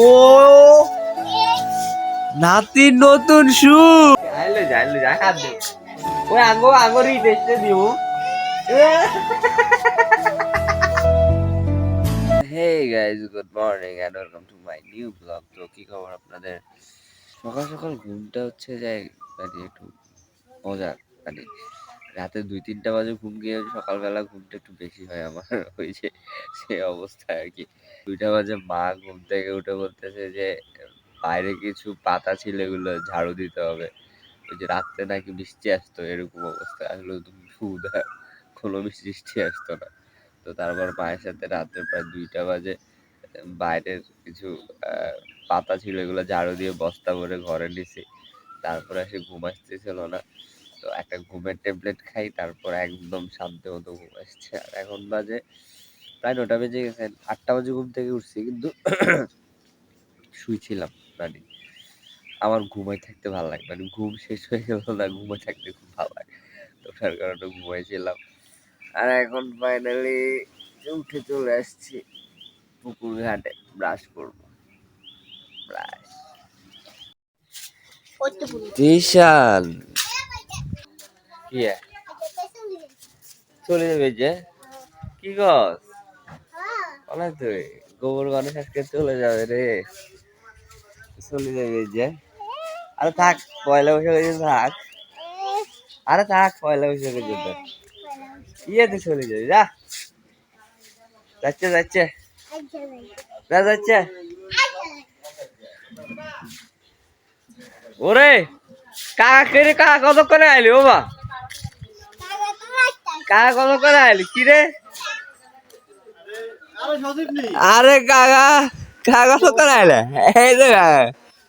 ও নাতির নতুন শু আইলো যা আইলো যা হাত দে ওই আঙ্গো আঙ্গো রি দেখতে দিও hey guys good morning and welcome to my new blog তো কি খবর আপনাদের? সকাল সকাল ঘুমটা হচ্ছে যে মানে একটু মজা মানে রাতে দুই তিনটা বাজে ঘুম গিয়ে সকালবেলা ঘুমটা একটু বেশি হয় আমার। ওই যে সে অবস্থা আর কি। দুইটা বাজে মা ঘুম থেকে উঠে বলতেছে যে, বাইরে কিছু পাতা ছিল এগুলো ঝাড়ু দিতে হবে। ওই যে রাত্রে নাকি বৃষ্টি আসতো, এরকম অবস্থা। আসলে তুমি সুদা কোনো বৃষ্টি আসতো না। তো তারপর মায়ের সাথে রাত্রে প্রায় দুইটা বাজে, বাইরের কিছু পাতা ছিল এগুলো ঝাড়ু দিয়ে বস্তা ভরে ঘরে নিছি। তারপরে সে ঘুম আসতেছিল না। তো একটা ঘুমের ট্যাবলেট খাই তারপর একদম শান্তি মতো ঘুম আসছে। আর এখন বাজে প্রায় নটা বেজে গেছে আটটা বাজে ঘুম থেকে উঠছি কিন্তু শুয়েছিলাম মানে আমার ঘুমাই থাকতে ভালো লাগে মানে ঘুম শেষ হয়ে গেল না ঘুমাই থাকতে খুব ভালো লাগে। তো তার কারণে ঘুমাইছিলাম। আর এখন ফাইনালি উঠে চলে আসছি পুকুর ঘাটে ব্রাশ করব। ব্রাশ টিশান কি? চলে যাবে যে? কি গছ বলে তুই গোবর গণেশ আজকে চলে যাবে রে। চলে যাবে যে। আরে থাক, পয়লা জন্য থাক। আরে থাক, পয়লা বৈশাখের জন্য ইয়েতে চলে যাবে, যা। যাচ্ছে যাচ্ছে। যা, যাচ্ছে। ওরে কাকা কে রে, কাকা কত করে আইলি, ও বা কাকা কত করে আইলি কি রে? আরে কাকা কাকা কত করে আইলে এই যে কাকা।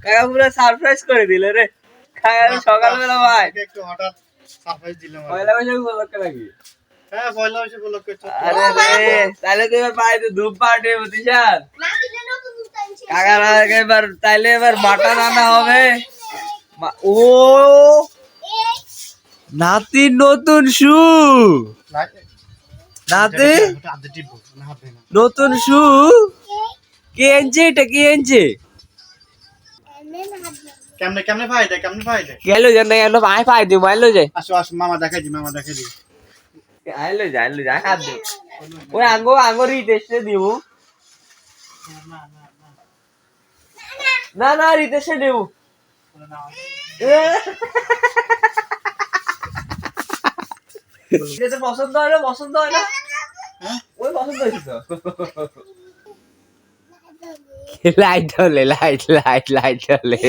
কাকা পুরো সারপ্রাইজ করে দিলে রে। কাকা সকালবেলা ভাই। একটু হঠাৎ আরে তো এবার এবার, তাইলে এবার মাটন আনা হবে। ও নাতির নতুন শু। নাতি। নতুন শু। কে আনছে এটা কে আনছে কেমনে কেমনে ভাই দে কেমনে ভাই দে? গেল জান না গেল আয় মাইলো আসো আসো মামা দেখাই দি মামা দেখাই দি। আইলো যায় আইলো হাত দিও ওই আঙ্গো আঙ্গো রিতেশে দিও না না দিও এটা পছন্দ হয় না পছন্দ হয় না? হ্যাঁ? ওই পছন্দ হয়েছে লাইট হলে লাইট লাইট লাইট হলে।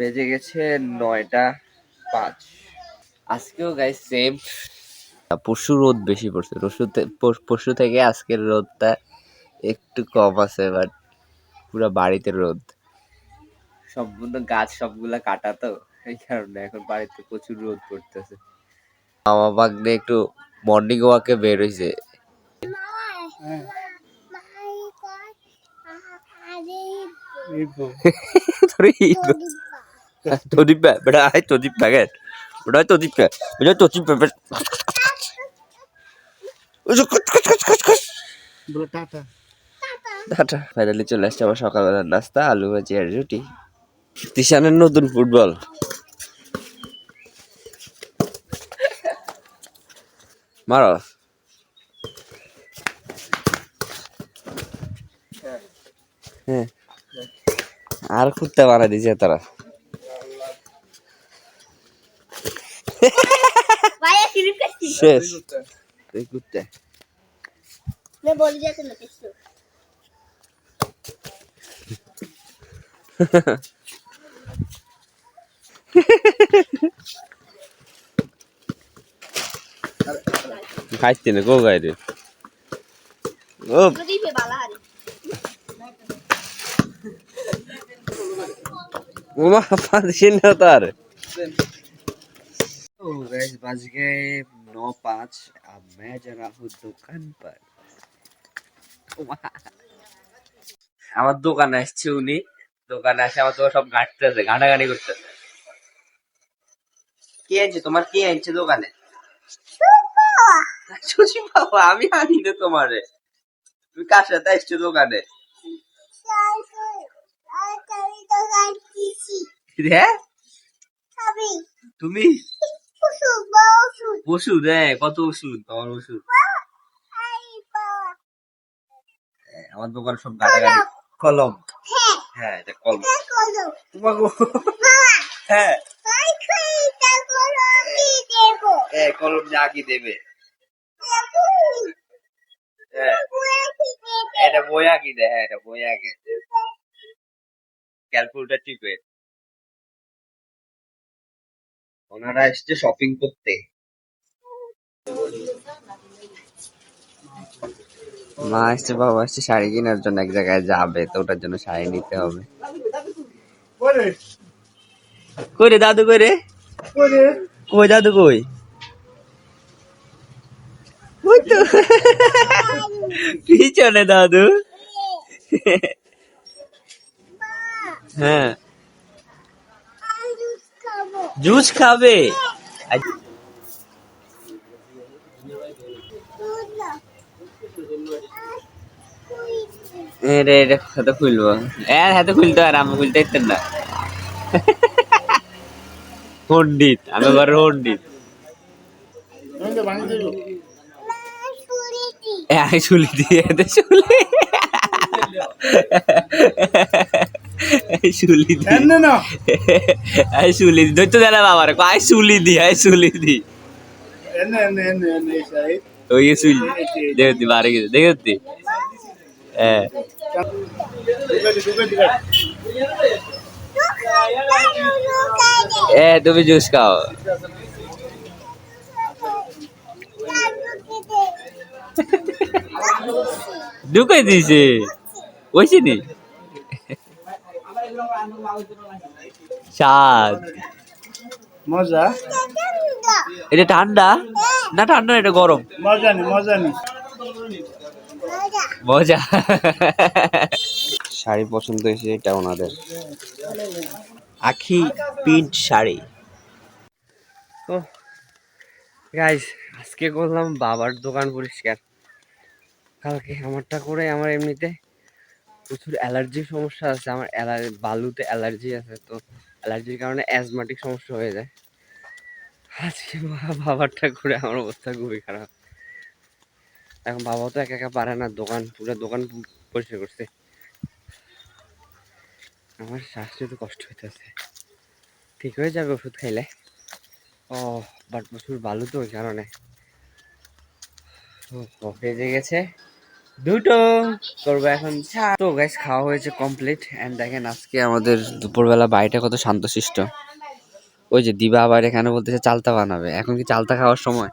বেজে গেছে নয়টা পাঁচ। আজকেও গাই সেম পরশু রোদ বেশি পড়ছে। পরশু পরশু থেকে আজকের রোদটা একটু কম আছে বাট পুরো বাড়িতে রোদ। সম্পূর্ণ গাছ সবগুলা কাটা তো এই কারণে এখন বাড়িতে প্রচুর রোদ পড়তেছে। মামা বাগনে একটু মর্নিং ওয়াকে বের তোদীপ বেটা আয় তোদীপ প্যাকেট বেটা তোদীপ বেটা তোদীপ প্যাকেট বলে টাটা। টাটা। ফাইনালি চলে আসছে আমার সকালবেলার নাস্তা আলু ভাজি আর রুটি। তিশানের নতুন ফুটবল মারো হ্যাঁ। আর কুত্তা বানা দিছে তারা. শেষ। কুত্তা। Meu bolo já tem pessoa. খাইতে না গো গাইরে ও Não tem balada. ওমা পাচ্ছি না তার तो गैस बज गए नौ पाँच अब मैं जा रहा हूँ दुकान पर আমার দোকানে আসছে উনি দোকানে আসে আমার দোকান সব ঘাটতেছে ঘাটাঘাটি করতেছে কি আনছে তোমার কি আনছে দোকানে সুচি বাবা আমি আনি না তোমারে। তুমি কার সাথে আসছো দোকানে? তুমি? ওষুধ হ্যাঁ কত ওষুধ? তোমার ওষুধ? আমার দোকান সব গাড়াগাড়ি কলম। হ্যাঁ এটা কলম। তোমাকে হ্যাঁ। হ্যাঁ। কলম যা কি দেবো? এটা বইয়া কি দেয় হ্যাঁ এটা বইয়া কি ক্যালকুলেটার টিপে ওনারা এসছে শপিং করতে। মা আসছে বাবা আসছে শাড়ি কেনার জন্য এক জায়গায় যাবে তো ওটার জন্য শাড়ি নিতে হবে। কই রে দাদু কই রে? কই দাদু কই? ওই তো পিছনে দাদু হ্যাঁ জুস খাবে? রে এটা হাতে খুলবো। এ হাতে খুলতে আর আমি খুলতে পারতেন না। পণ্ডিত আমি আবার পণ্ডিত আমি শুলি দিয়ে শুলি এই শুলি দি আই শুলি দি ধরতে দেয়। না বাবার আই শুলি দি আই শুলি দি ওই দেখতি বারে গেছে দেখতি হ্যাঁ। এ তুমি জুস খাও। ঢুকাই দিয়েছে। ওইছে নি স্বাদ। মজা। এটা ঠান্ডা? না ঠান্ডা এটা গরম। মজা নি মজা নি। মজা। শাড়ি পছন্দ হয়েছে এটা ওনাদের। আখি প্রিন্ট শাড়ি। তো গাইস আজকে করলাম বাবার দোকান পরিষ্কার। কালকে আমারটা করে আমার এমনিতে প্রচুর অ্যালার্জির সমস্যা আছে। আমার অ্যালার বালুতে অ্যালার্জি আছে তো অ্যালার্জির কারণে অ্যাজমাটিক সমস্যা হয়ে যায়। আজকে বাবারটা করে আমার অবস্থা খুবই খারাপ। এখন বাবাও তো একা একা পারে না দোকান পুরো দোকান পরিষ্কার করছে। আমার শ্বাস নিতে কষ্ট হইতেছে। ঠিক হয়ে যাবে ওষুধ খাইলে? ও বাট প্রচুর বালু তো ওই কারণে। ও, বেজে গেছে। দুটো করব এখন। তো গ্যাস খাওয়া হয়েছে কমপ্লিট অ্যান্ড দেখেন আজকে আমাদের দুপুরবেলা বাড়িটা কত শান্তশিষ্ট। ওই যে দিবা আবার এখানে বলতেছে চালতা বানাবে। এখন কি চালতা খাওয়ার সময়?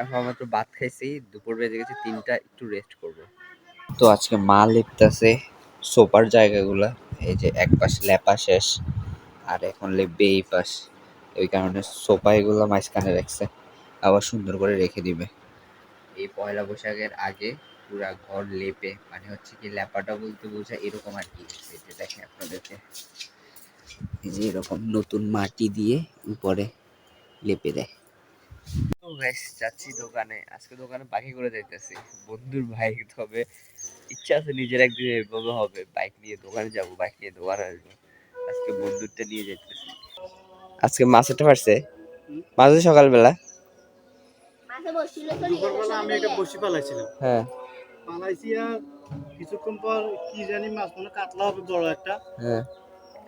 এখন আমরা তো ভাত খাইছি, দুপুর বেজে গেছে, তিনটা একটু রেস্ট করব। তো আজকে মা লিপতেছে সোপার জায়গাগুলা, এই যে এক পাশ লেপা শেষ, আর এখন লিপবে এই পাশ। ওই কারণে সোফা এগুলো মাঝখানে রাখছে, আবার সুন্দর করে রেখে দিবে। এই পয়লা বৈশাখের আগে পুরা ঘর লেপে। মানে হচ্ছে কি লেপাটা বলতে বোঝায় এরকম আর কি। এই যে দেখেন আপনাদেরকে এই যে এরকম নতুন মাটি দিয়ে উপরে লেপে দেয়। তো যাচ্ছি দোকানে। আজকে দোকানে বাকি করে যাইতেছি। বন্ধুর বাইক তবে ইচ্ছা আছে নিজের একদিন এভাবে হবে। বাইক নিয়ে দোকানে যাব বাইক নিয়ে দোকানে আসব। আজকে বন্ধুরটা নিয়ে যাইতেছি। আজকে মাছটা পারছে? মাছ সকালবেলা? মাঝে বসছিল তো দুপুরবেলা আমি একটা বসি পালাইছিলাম হ্যাঁ। আর কিছুক্ষণ পর কি জানি মাছ মনে কাতলা হবে বড় একটা। হ্যাঁ।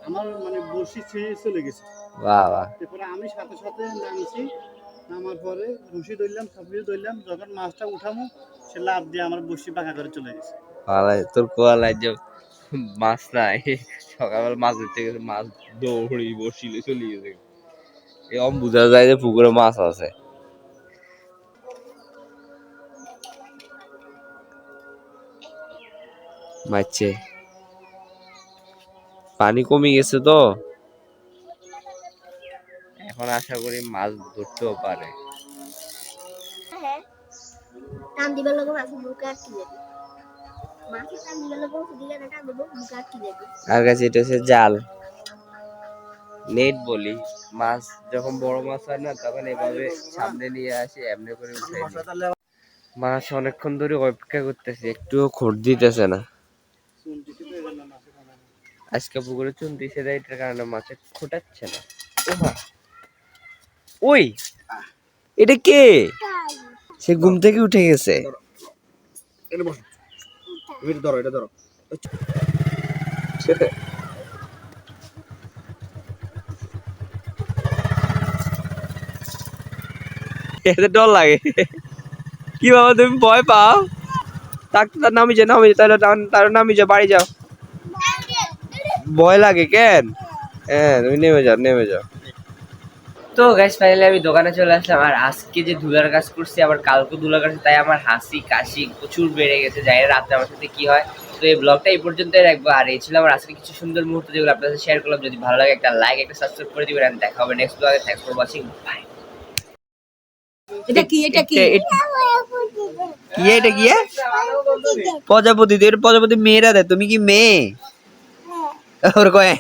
আমার মানে বসি ছেড়ে চলে গেছে। বাহ বাহ তারপরে আমি সাথে সাথে নামছি নামার পরে রশি ধরলাম সবকিছু ধরলাম যখন মাছটা উঠামো সে লাভ দিয়ে আমার বসি পাকা করে চলে গেছে। ভালো তোর কোয়ালায় যে মাছ নাই। সকালবেলা মাছ ধরতে গেছে মাছ দৌড়ি বসিলে চলে গেছে। এরকম বোঝা যায় যে পুকুরে মাছ আছে। মারছে পানি কমে গেছে তো? এখন আশা করি মাছ ধরতেও পারে। হ্যাঁ আর কাছে এটা হচ্ছে জাল। নেট বলি মাছ যখন বড় মাছ হয় না তখন এভাবে সামনে নিয়ে আসি এমনি করে উঠাই মাছ অনেকক্ষণ ধরে অপেক্ষা করতেছে একটুও খোট দিতেছে না। আজকে পুকুরে চুন দিছে দেয় এটার কারণে মাছে খোটাচ্ছে না। ওই! এটা কে? সে ঘুম থেকে উঠে গেছে। এটা ধরো এটা ধরো। এতে ডর লাগে। কি বাবা তুমি ভয় পাও? থাকতে তার নামি যা নামি তাহলে তার নামি যা বাড়ি যাও। ভয় লাগে কেন? হ্যাঁ তুমি নেমে যাও নেমে যাও। তো গাইস ফাইনালি আমি দোকানে চলে আসলাম আর আজকে যে ধুলার কাজ করছি আবার কালকে ধুলার কাজ তাই আমার হাসি কাশি প্রচুর বেড়ে গেছে। যাই না রাত্রে আমার সাথে কি হয় তো এই ব্লগটা এই পর্যন্তই রাখব। আর এই ছিল আমার আজকে কিছু সুন্দর মুহূর্ত যেগুলো আপনাদের সাথে শেয়ার করলাম। যদি ভালো লাগে একটা লাইক একটা সাবস্ক্রাইব করে দিবেন। আর দেখা হবে নেক্সট ব্লগে থ্যাংকস ফর ওয়াচিং বাই এটা কি এটা কি? কি এটা কি? প্রজাপতি প্রজাপতি মেয়েরা দেয়। তুমি কি মেয়ে? ওর কয়